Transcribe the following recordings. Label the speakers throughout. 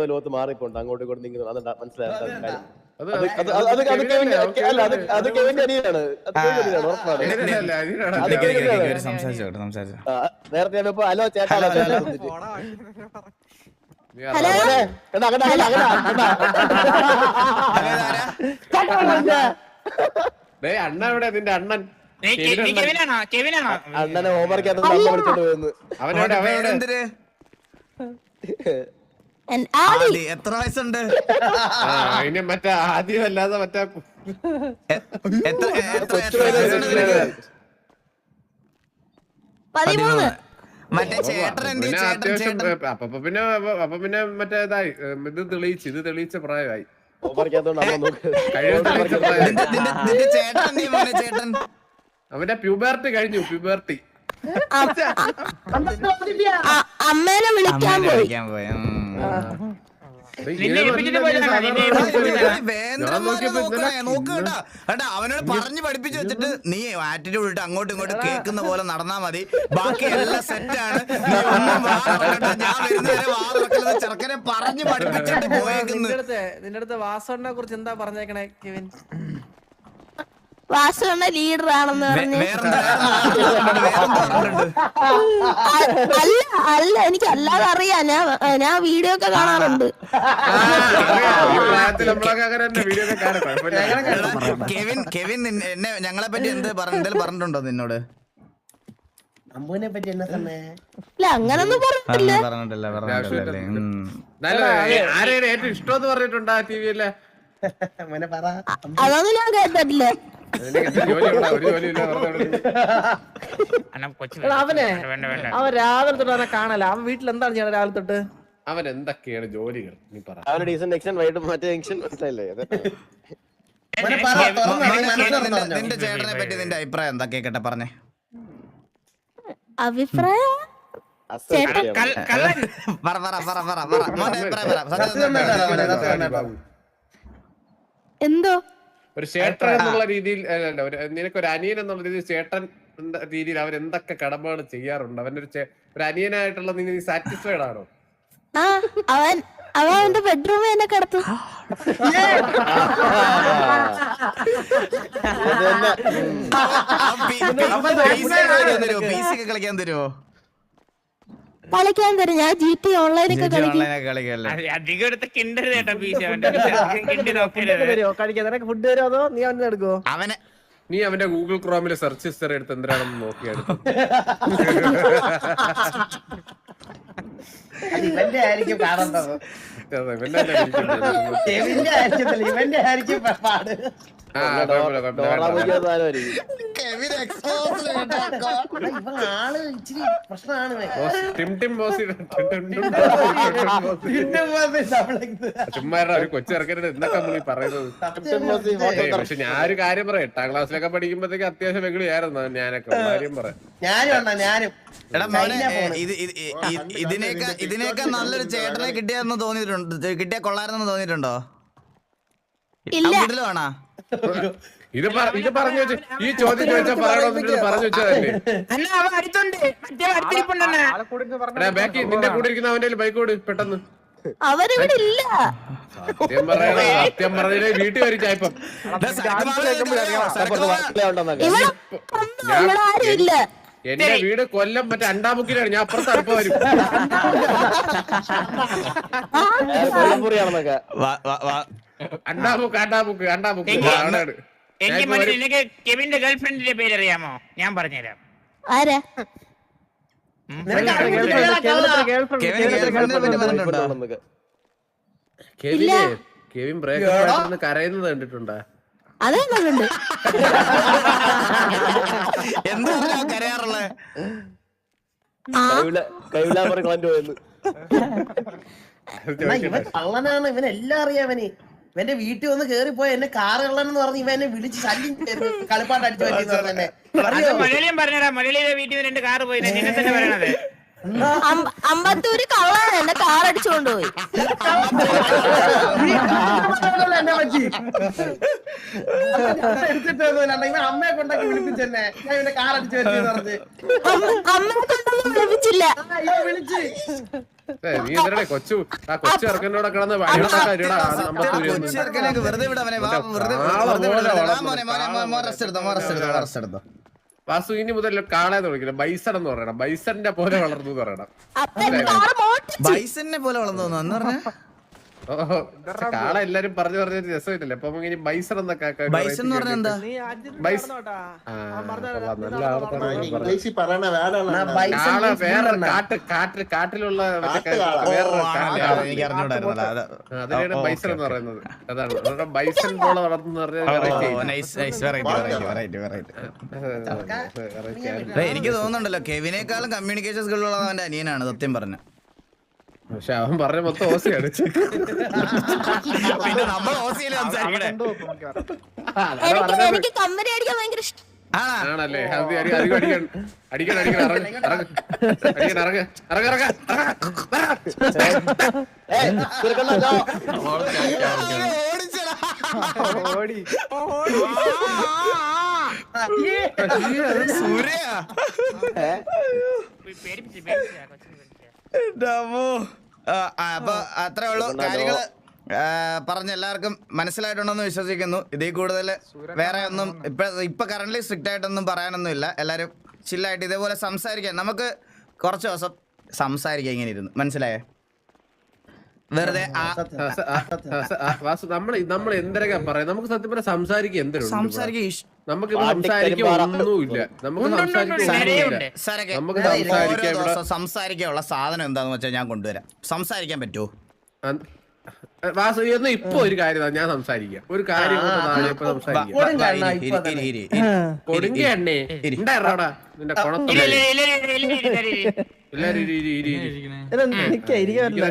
Speaker 1: ലോകത്ത് മാറിപ്പോണ്ട് അങ്ങോട്ട് ഇങ്ങോട്ടും നീങ്ങുന്നു
Speaker 2: അത്
Speaker 1: കെവിന്റെ അനിയനാണ് നേരത്തെ ഹലോ ചേട്ടാ ഹലോ കണ്ടാ, കണ്ടാ, കണ്ടാ, കണ്ടാ,
Speaker 2: അണ്ണ എവിടെ? നിന്റെ അണ്ണൻ.
Speaker 1: അണ്ണനെ ഹോംവർക്ക്
Speaker 3: അവനോട്
Speaker 4: അവനോട് ആദി
Speaker 3: എത്ര വയസ്സുണ്ട്?
Speaker 2: അതിന് മറ്റേ ആദ്യം അല്ലാതെ മറ്റേ.
Speaker 4: പതിമൂന്ന്.
Speaker 3: ചേട്ടൻ എന്ത് ചേട്ടൻ ചേട്ടൻ?
Speaker 2: അപ്പൊ അപ്പൊ പിന്നെ അപ്പൊ പിന്നെ മറ്റേ ഇതായി ഇത് തെളിയിച്ച് ഇത് തെളിയിച്ച പ്രായമായി. അവന്റെ പ്യൂബേർട്ടി കഴിഞ്ഞു പ്യൂബേർട്ടി.
Speaker 4: അമ്മേനെ വിളിക്കാൻ
Speaker 3: അമ്മേനെ
Speaker 4: പോയി.
Speaker 3: അവനോട് പറഞ്ഞു പഠിപ്പിച്ചു വെച്ചിട്ട് നീ ആറ്റിറ്റ്യൂഡ് ഇട്ട് അങ്ങോട്ടും ഇങ്ങോട്ടും കേൾക്കുന്ന പോലെ നടന്നാ മതി. ബാക്കി എല്ലാം സെറ്റാണ് ചെറുക്കനെ പറഞ്ഞു പഠിപ്പിച്ചിട്ട് പോയേക്കുന്നു.
Speaker 5: നിന്റെ അടുത്ത് അടുത്ത് കുറിച്ച് എന്താ പറഞ്ഞേക്കണേ കെവിൻ?
Speaker 4: വാസുണ്ണ ലീഡർ ആണെന്ന് പറഞ്ഞ്. അല്ല അല്ല എനിക്ക് അല്ലാതെ അറിയാം. ഞാൻ ഞാൻ വീഡിയോ ഒക്കെ കാണാറുണ്ട്.
Speaker 2: ഈ പ്രായത്തിൽ നമ്മളൊക്കെ അങ്ങനെ വീഡിയോ ഒക്കെ കാണാം
Speaker 3: കെവിൻ കെവിൻ എന്നെ ഞങ്ങളെ പറ്റി എന്ത് പറഞ്ഞാൽ പറഞ്ഞിട്ടുണ്ടോ നിന്നോട്?
Speaker 6: അമ്പുവിനെ പറ്റി എന്നാ
Speaker 4: ഇല്ല അങ്ങനൊന്നും പറഞ്ഞിട്ടില്ല.
Speaker 3: പറഞ്ഞിട്ടില്ല പറഞ്ഞിട്ടില്ല ഉം.
Speaker 2: എന്നാലും ആരെയാണ് ഏറ്റവും ഇഷ്ടം എന്ന് പറഞ്ഞിട്ടുണ്ടാ ടി വിയിലെ
Speaker 6: മോനെ പറ.
Speaker 4: അതൊന്നും ഞാൻ കേട്ടിട്ടില്ല.
Speaker 5: അവനെ അവൻ രാവിലെ തൊട്ട് അവനെ കാണല അവൻ വീട്ടിൽ എന്താണ് ചെയ്യണത് രാവിലെ തൊട്ട്?
Speaker 2: അവൻ എന്തൊക്കെയാണ് ജോലികൾ? നീ പറ.
Speaker 1: അവരുടെ വൈകിട്ട് മറ്റേ മനസ്സിലായില്ലേ?
Speaker 3: നിന്റെ-. ചേട്ടനെ പറ്റി നിന്റെ അഭിപ്രായം എന്താ കേക്കട്ടെ പറഞ്ഞേ?
Speaker 4: അഭിപ്രായം. എന്തോ?
Speaker 2: ഒരു ചേട്ടൻ എന്നുള്ള രീതിയിൽ നിനക്ക് ഒരു അനിയൻ എന്നുള്ള രീതിയിൽ ചേട്ടൻ രീതിയിൽ അവർ എന്തൊക്കെ കടമകൾ ചെയ്യാറുണ്ട് അവൻ ഒരു അനിയനായിട്ടുള്ള നീ സാറ്റിസ്ഫൈഡ് ആണോ
Speaker 4: ആ അവൻ അവൻ അവന്റെ ബെഡ്റൂമിൽ എന്നെ കിടത്തും
Speaker 3: കളിക്കാൻ ഒക്കെ കളിക്കാൻ
Speaker 4: തരും. ഞാൻ ജി ടി ഓൺലൈനൊക്കെ കളിക്കും.
Speaker 7: അധികം എടുത്ത് കിണ്ടരുത് കേട്ടോ പീസ് അവന്റെ കിണ്ടി
Speaker 5: ഫുഡ്
Speaker 7: നോക്കരുത്
Speaker 5: തരുമോ കഴിക്കാൻ നിനക്ക് ഫുഡ് തരുമോ അതോ നീ അവനെ എടുക്കുവോ?
Speaker 3: അവനെ
Speaker 2: നീ അവന്റെ ഗൂഗിൾ ക്രോമിലെ സെർച്ച് ഹിസ്റ്ററി എടുത്ത് എന്തിനാണെന്ന് നോക്കിയാണ്
Speaker 6: അത് ഇവന്റെ ആയിരിക്കും കാണേണ്ടത്. കെവിന്റെ ആയിരിക്കത്തില്ല ഇവന്റെ ആയിരിക്കും പാട്.
Speaker 1: ഡോറാബുജിയുടെ സാധനമായിരിക്കും
Speaker 3: കെവിൻ expose ചെയ്യട്ടെ.
Speaker 6: എടാ, ആൾ ഇച്ചിരി പ്രശ്നമാണ് ഇവൻ.
Speaker 2: ടിം ടിം ബോസ്
Speaker 6: പിന്നെ പോയത് നമ്മളെന്ത്?
Speaker 2: ചുമ്മാ ഇരുടാ, ഒരു കൊച്ചിറക്കരുത് എന്നൊക്കെ നമ്മൾ ഈ പറയുന്നത് പക്ഷെ ഞാനൊരു കാര്യം പറയാം എട്ടാം ക്ലാസ്സിലൊക്കെ പഠിക്കുമ്പോഴത്തേക്ക് അത്യാവശ്യം വെങ്കിളിയായിരുന്നു ഞാനൊക്കെ കാര്യം പറയാം
Speaker 6: ഞാനും
Speaker 3: എടാ മോനെ ഇത് ഇതിനേക്കാ ഇതിനേക്കാൾ നല്ലൊരു ചേട്ടനെ കിട്ടിയെന്ന് തോന്നിയിട്ടുണ്ട് കിട്ടിയ കൊള്ളാരെന്ന് തോന്നിയിട്ടുണ്ടോ
Speaker 4: ഇല്ല.
Speaker 2: ഇത് ഇത് പറഞ്ഞു വെച്ച് ഈ ചോദ്യം പറയണമെന്നിട്ട് പറഞ്ഞു വെച്ചതല്ലേ? ബാക്കി നിന്റെ കൂടെ ഇരിക്കുന്ന അവന്റെ ബൈക്ക് ഓട് പെട്ടെന്ന്.
Speaker 4: അവരിവിടെ ഇല്ല.
Speaker 2: സത്യം പറയണ സത്യം പറഞ്ഞേ വീട്ടിൽ എന്റെ വീട് കൊല്ലം മറ്റേ അണ്ടാമുക്കിലാണ്. ഞാൻ അപ്പുറത്ത് അടുപ്പ് വരും. അണ്ടാമുക്ക് അണ്ടാമുക്ക് അണ്ടാമുക്ക്
Speaker 7: എനിക്ക് കെവിന്റെ ഗേൾഫ്രണ്ടിന്റെ പേര് അറിയാമോ ഞാൻ പറഞ്ഞുതരാം.
Speaker 4: ആരാ?
Speaker 5: കെവിൻ
Speaker 2: ബ്രേക്കപ്പ് കരയുന്നത് കണ്ടിട്ടുണ്ടാ?
Speaker 4: അത് കണ്ടിട്ടുണ്ട്.
Speaker 3: എന്താ കരയാറുള്ളത്
Speaker 1: കൈവില കൈവിലാപറി കളഞ്ഞു പോയെന്ന്.
Speaker 6: എന്നാ ഇവൻ കള്ളനാണ്. ഇവൻ എല്ലാം അറിയാവന് ഇവന്റെ വീട്ടിൽ വന്ന് കേറിപ്പോയ എന്നെ കാറ് കള്ളനെന്ന് പറഞ്ഞ് ഇവ എന്നെ വിളിച്ച് ശല്യം കളിപ്പാട്ട് അടിച്ചു പറ്റിയെന്ന് അറിയോ
Speaker 7: മലയാളിയും പറഞ്ഞടാ. മലയാളിയുടെ വീട്ടിൽ നിന്ന് രണ്ട് കാറ് പോയി. നിന്നെ തന്നെ പറയണത്.
Speaker 4: അമ്പത്തൂര് കള്ളാണ് എന്നെ കാർ അടിച്ചുകൊണ്ട് പോയി
Speaker 6: അമ്മയെ കൊണ്ടാക്കി വിളിപ്പിച്ചെന്നെ. ഞാൻ ഇവന്റെ കാർ അടിച്ചു പറ്റിയെന്ന് പറഞ്ഞ്.
Speaker 4: അമ്മ അമ്മയെ കൊണ്ടൊന്നും വിളിപ്പിച്ചില്ല.
Speaker 6: വിളിച്ച്.
Speaker 2: നീ എന്തിനാ കൊച്ചു ആ കൊച്ചു കിടന്ന്
Speaker 3: വെറുതെ വെറുതെ
Speaker 2: വാസു ഇനി മുതൽ കാളെന്ന് വിളിക്കണം ബൈസൺ എന്ന് പറയണം ബൈസന്റെ പോലെ വളർന്നു എന്ന് പറയണം.
Speaker 3: ബൈസനെ പോലെ വളർന്നു എന്ന് പറഞ്ഞ?
Speaker 2: കാള എല്ലാരും പറഞ്ഞു പറഞ്ഞ രസമില്ലല്ലേ. അപ്പൊ ഇനി ബൈസൺ എന്നൊക്കെ
Speaker 3: ബൈസൺ എന്ന് എന്താ
Speaker 2: വേറെ
Speaker 6: മൂന്നെണ്ണം.
Speaker 2: കാട്ട് കാട്ടിൽ കാട്ടിലുള്ള അതിനാണ് ബൈസൺ എന്ന് പറയുന്നത്. അതാണ്. ബൈസൺ പോലെ വളർന്നു പറഞ്ഞാൽ
Speaker 3: nice nice variety variety variety variety എനിക്ക് തോന്നുന്നുണ്ടല്ലോ കെവിനേക്കാളും കമ്മ്യൂണിക്കേഷൻ സ്കില്ലുള്ള അവന്റെ അനിയനാണ് സത്യം പറഞ്ഞ.
Speaker 2: പക്ഷെ അവൻ പറഞ്ഞ മൊത്തം ഓസിയാണ്
Speaker 3: പിന്നെ നമ്മൾ ഓസിയിൽ സംസാരിക്കണേ
Speaker 4: എനിക്ക് എനിക്ക് കമ്പനി അടിക്കാൻ ഭയങ്കര ഇഷ്ടം.
Speaker 2: ആണല്ലേ? ഇറങ്ങ് ഇറങ്ങ്. ഇറങ്ങ്. ഇറങ്ങ
Speaker 3: സൂര്യ.
Speaker 7: പേടിപ്പിച്ച് പേടിപ്പിച്ച്
Speaker 3: അപ്പൊ അത്രേ ഉള്ളൂ കാര്യങ്ങൾ. പറഞ്ഞ എല്ലാവർക്കും മനസ്സിലായിട്ടുണ്ടെന്ന് വിശ്വസിക്കുന്നു. ഇതിൽ കൂടുതൽ വേറെ ഒന്നും ഇപ്പൊ ഇപ്പൊ കറന്റ് സ്ട്രിക്റ്റ് ആയിട്ടൊന്നും പറയാനൊന്നും ഇല്ല എല്ലാരും ചില്ലായിട്ട് ഇതേപോലെ സംസാരിക്കാം. നമുക്ക് കുറച്ച് ദിവസം സംസാരിക്കാം ഇങ്ങനെ ഇരുന്ന്. മനസ്സിലായേ? വെറുതെ ആ
Speaker 2: വാസു നമ്മൾ നമ്മൾ എന്തൊക്കെ പറയാം? നമുക്ക് സത്യം പറഞ്ഞാൽ സംസാരിക്കുക എന്തൊരു ഇവിടെ? നമുക്ക് സംസാരിക്കാൻ ഒന്നുമില്ല നമുക്ക്
Speaker 3: സംസാരിക്കാനുള്ള സാധനം എന്താന്ന് വെച്ചാൽ ഞാൻ കൊണ്ടുവരാം സംസാരിക്കാൻ പറ്റുമോ
Speaker 2: വാസു ഇപ്പൊ ഒരു കാര്യം ഞാൻ സംസാരിക്കാം ഒരു കാര്യം സംസാരിക്കാം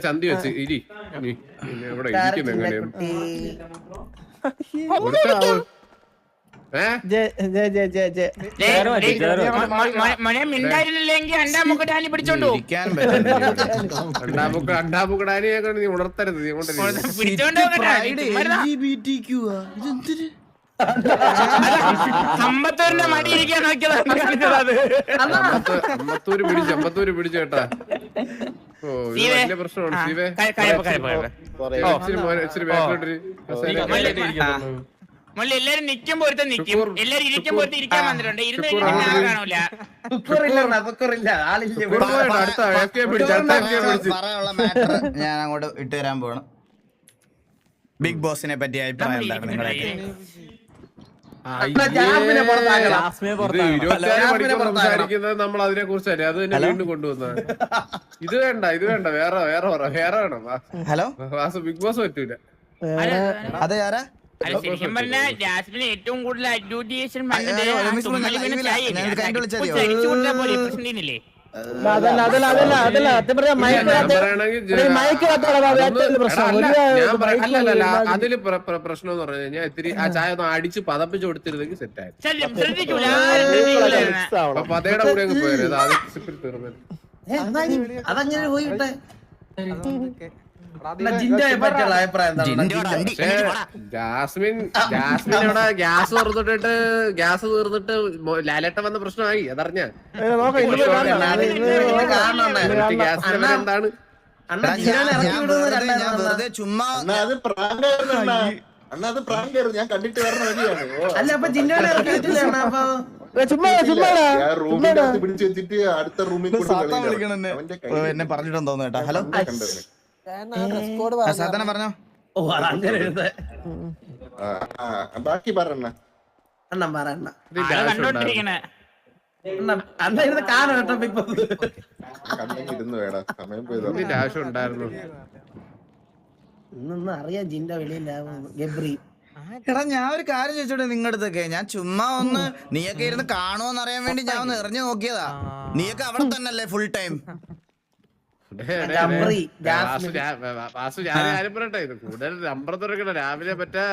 Speaker 2: ചന്തി വെച്ച് ഇരി ഇവിടെ ഇരിക്കുന്ന
Speaker 7: മിണ്ടായിരുന്നില്ലെങ്കിൽ അമ്മയ്ക്ക് ഡാനി പിടിച്ചോണ്ടു.
Speaker 2: അണ്ടാമുക്ക് അണ്ടാമുക്കടാനിയെ കൊണ്ട് നീ ഉണർത്തരുത് നീ കൊണ്ട്
Speaker 7: പിടിച്ചോണ്ട്? അമ്പത്തൂരിന്റെ മടി ഇരിക്കാൻ നോക്കിയതാണ്.
Speaker 2: അമ്പത്തൂര് പിടിച്ചു അമ്പത്തൂര് പിടിച്ചു കേട്ടാ. ഓ ഇത് വലിയ പ്രശ്നമാണ് ശിവേ. ഇച്ചിരി മോനെ ഇച്ചിരി ബാക്കിലോട്ട്
Speaker 7: മുള്ളി എല്ലാരും നിക്കുമ്പോ ഒരുത്തൻ നിക്കും.
Speaker 2: ശുക്കൂർ,
Speaker 7: എല്ലാരും ഇരിക്കുമ്പോ ഒരുത്തൻ ഇരിക്കാൻ വന്നിട്ടുണ്ട്. ഇരുന്ന് കഴിഞ്ഞാൽ ആളെ. കാണൂല.
Speaker 3: പറയാനുള്ള മാറ്റർ ഞാൻ അങ്ങോട്ട് ഇട്ട് തരാൻ പോണ ബിഗ് ബോസിനെ പറ്റി അഭിപ്രായം എന്താണ് നിങ്ങളൊക്കെ?
Speaker 2: മണിക്കൂർ സംസാരിക്കുന്നത് നമ്മൾ അതിനെ കുറിച്ചല്ലേ? അത് തന്നെ വീണ്ടും കൊണ്ടുവന്നത്. ഇത് വേണ്ട ഇത് വേണ്ട. വേറെ വേറെ പറ. വേറെ വേണം.
Speaker 3: ഹലോ
Speaker 2: വാസു ബിഗ് ബോസ് പറ്റൂല.
Speaker 3: അതെ ആരാ?
Speaker 7: അല്ല ശരിക്കും പറഞ്ഞാൽ ജാസ്മിന് ഏറ്റവും കൂടുതൽ അഡ്യൂട്ടിയേഷൻ
Speaker 5: അതല്ല അതല്ല അതല്ല അതല്ല സത്യം
Speaker 2: അതിൽ പ്ര- പ്ര- പ്രശ്നം എന്ന് പറഞ്ഞു കഴിഞ്ഞാൽ ഇത്തിരി ആ ചായ ഒന്ന് അടിച്ച് പതപ്പിച്ച് കൊടുത്തിരുന്നെങ്കിൽ സെറ്റ് ആയി
Speaker 7: ശല്യം ശ്രദ്ധിക്കൂല ആരും ശ്രദ്ധിക്കൂല ഇതിനെ.
Speaker 2: അപ്പൊ പതയുടെ കൂടെ അങ്ങ് പോയത് അത് തീർന്നത്?
Speaker 6: അതങ്ങനെ പോയിട്ടെ
Speaker 2: ജാസ്മിൻ ജാസ്മിൻ ഇവിടെ ഗ്യാസ് തീർന്നിട്ടിട്ട് ഗ്യാസ് തീർന്നിട്ട് ലാലേട്ട ലാലേട്ടൻ വന്ന പ്രശ്നമായി അതറിഞ്ഞ? എന്താണ്?
Speaker 3: ചുമ്മാ
Speaker 1: അത് പ്രാങ്ക് ആയിരുന്നു അണ്ണാ. അത് പ്രാങ്ക് ആയിരുന്നു. ഞാൻ കണ്ടിട്ട് വരണ വഴിയാണ്. ഓ.
Speaker 6: അല്ല അപ്പൊ ജിന്നോനെ അപ്പൊ?
Speaker 1: പിടിച്ച് വെച്ചിട്ട് അടുത്ത റൂമിൽ
Speaker 3: എന്നെ.
Speaker 1: അവന്റെ
Speaker 3: ഓ, എന്നെ പറഞ്ഞിട്ടുണ്ടെന്ന് കേട്ടോ. ഹലോ? സാത്താനെ പറഞ്ഞോ?
Speaker 6: ഓ അത് അങ്ങനെ എഴുത
Speaker 1: ആ, ആ, ബാക്കി പറഞ്ഞ
Speaker 6: അണ്ണൻ പറ അണ്ണ.
Speaker 2: ഇത്
Speaker 7: ആൾ
Speaker 2: ഗ്യാസ് ഉണ്ടായിരുന്നു.
Speaker 7: കണ്ടോണ്ടിരിക്കണേ.
Speaker 6: അണ്ണ അണ്ണ ഇരുന്ന് കാണും കേട്ടോ ബിഗ് ബോസ്
Speaker 1: കണ്ണിരുന്നു വേടാ. സമയം
Speaker 2: ആവശ്യം ഉണ്ടായിരുന്നു.
Speaker 6: ഇന്നൊന്നും അറിയാം ജിൻഡോ വെളിയിലാവും. ഗബ്രി.
Speaker 3: എടാ ഞാൻ ഒരു കാര്യം ചോദിച്ചോട്ടെ നിങ്ങളുടെ അടുത്തൊക്കെ? ഞാൻ ചുമ്മാ ഒന്ന് നീയൊക്കെ ഇരുന്ന് കാണുമോന്നറിയാൻ വേണ്ടി ഞാൻ ഒന്ന് എറിഞ്ഞു നോക്കിയതാ. നീയൊക്കെ അവിടെ തന്നെയല്ലേ ഫുൾ ടൈം
Speaker 2: വാസു ഞാൻ കാര്യം പറയട്ടെ ഇത് കൂടുതൽ നമ്പർ തുറക്കണം രാവിലെ മറ്റേ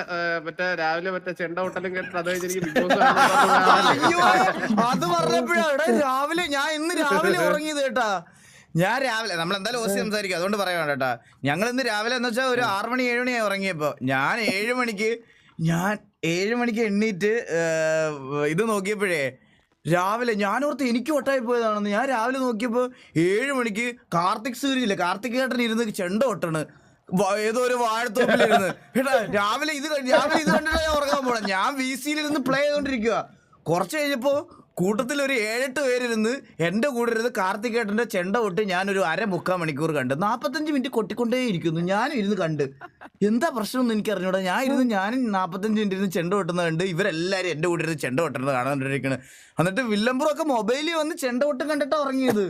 Speaker 2: മറ്റേ രാവിലെ മറ്റേ ചെണ്ട ഹോട്ടലും കേട്ടിട്ട് അത് കഴിഞ്ഞ്
Speaker 3: അത് പറഞ്ഞപ്പോഴാണ് രാവിലെ ഞാൻ ഇന്ന് രാവിലെ ഉറങ്ങിയത് കേട്ടാ. ഞാൻ രാവിലെ നമ്മൾ എന്തായാലും ഓസി സംസാരിക്കും അതുകൊണ്ട് പറയാം കേട്ടാ. ഞങ്ങൾ ഇന്ന് രാവിലെ എന്ന് വെച്ചാൽ ഒരു ആറു മണി ഏഴ് മണിയായി ഉറങ്ങിയപ്പോ. ഞാൻ ഏഴ് മണിക്ക് ഞാൻ ഏഴ് മണിക്ക് എണ്ണീറ്റ് ഇത് നോക്കിയപ്പോഴേ രാവിലെ ഞാനോർത്ത് എനിക്ക് ഒട്ടായി പോയതാണെന്ന്. ഞാൻ രാവിലെ നോക്കിയപ്പോൾ ഏഴ് മണിക്ക് കാർത്തിക് സൂര്യയില്ലേ കാർത്തിക് ഏട്ടൻ ഇരുന്ന് ചെണ്ട ഒട്ടണ് ഏതോ ഒരു വാഴത്തോപ്പിലിരുന്ന് കേട്ടാ രാവിലെ ഇത് രാവിലെ ഇത് കണ്ടിട്ടാണ് ഞാൻ ഉറങ്ങാൻ പോണേ. ഞാൻ വി സിയിലിരുന്ന് പ്ലേ ചെയ്തോണ്ടിരിക്കുക കുറച്ച് കഴിഞ്ഞപ്പോ കൂട്ടത്തിൽ ഒരു ഏഴെട്ട് പേരിരുന്ന് എന്റെ കൂടെ ഇരുന്ന് കാർത്തികേട്ടന്റെ ചെണ്ട തൊട്ട് ഞാനൊരു അര മുക്കാൽ മണിക്കൂർ കണ്ട്. നാൽപ്പത്തഞ്ച് മിനിറ്റ് കൊട്ടിക്കൊണ്ടേ ഇരിക്കുന്നു ഞാനും ഇരുന്ന് കണ്ട്. എന്താ പ്രശ്നം എന്ന് എനിക്ക് അറിഞ്ഞൂടാ ഞാൻ ഇരുന്ന് ഞാനും നാൽപ്പത്തഞ്ച് മിനിറ്റ് ഇരുന്ന് ചെണ്ട കൊട്ടുന്നത് കണ്ട് ഇവരെല്ലാവരും എന്റെ കൂടെ ഇരുന്ന് ചെണ്ട കൊട്ടുന്നത് കാണാണ്ടിരിക്കുന്നത് എന്നിട്ട് വില്ലംപുറമൊക്കെ മൊബൈലിൽ വന്ന് ചെണ്ട കൊട്ടും കണ്ടിട്ട് ഉറങ്ങിയത്.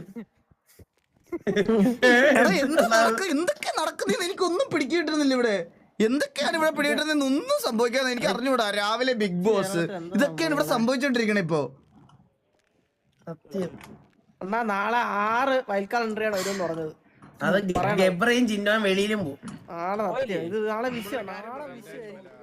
Speaker 3: എന്തൊക്കെ നടക്കുന്നതെന്ന് എനിക്കൊന്നും പിടിക്കിട്ടുന്നില്ല ഇവിടെ. എന്തൊക്കെയാണ് ഇവിടെ പിടികിട്ടുന്നതെന്ന് ഒന്നും സംഭവിക്കാതെ എനിക്ക് അറിഞ്ഞുകൂടാ രാവിലെ ബിഗ് ബോസ്. ഇതൊക്കെയാണ് ഇവിടെ സംഭവിച്ചോണ്ടിരിക്കണേ ഇപ്പൊ.
Speaker 6: സത്യം.
Speaker 5: അണ്ണാ നാളെ ആറ് വയൽക്കാൽ എൻട്രിയാണ് വരുമെന്ന് പറഞ്ഞത്.
Speaker 6: അത് ഗബ്രയും ചിന്നോയും വെളിയിലും പോകും
Speaker 5: നാളെ സത്യം. ഇത് നാളെ വിഷയം. നാളെ വിഷയം.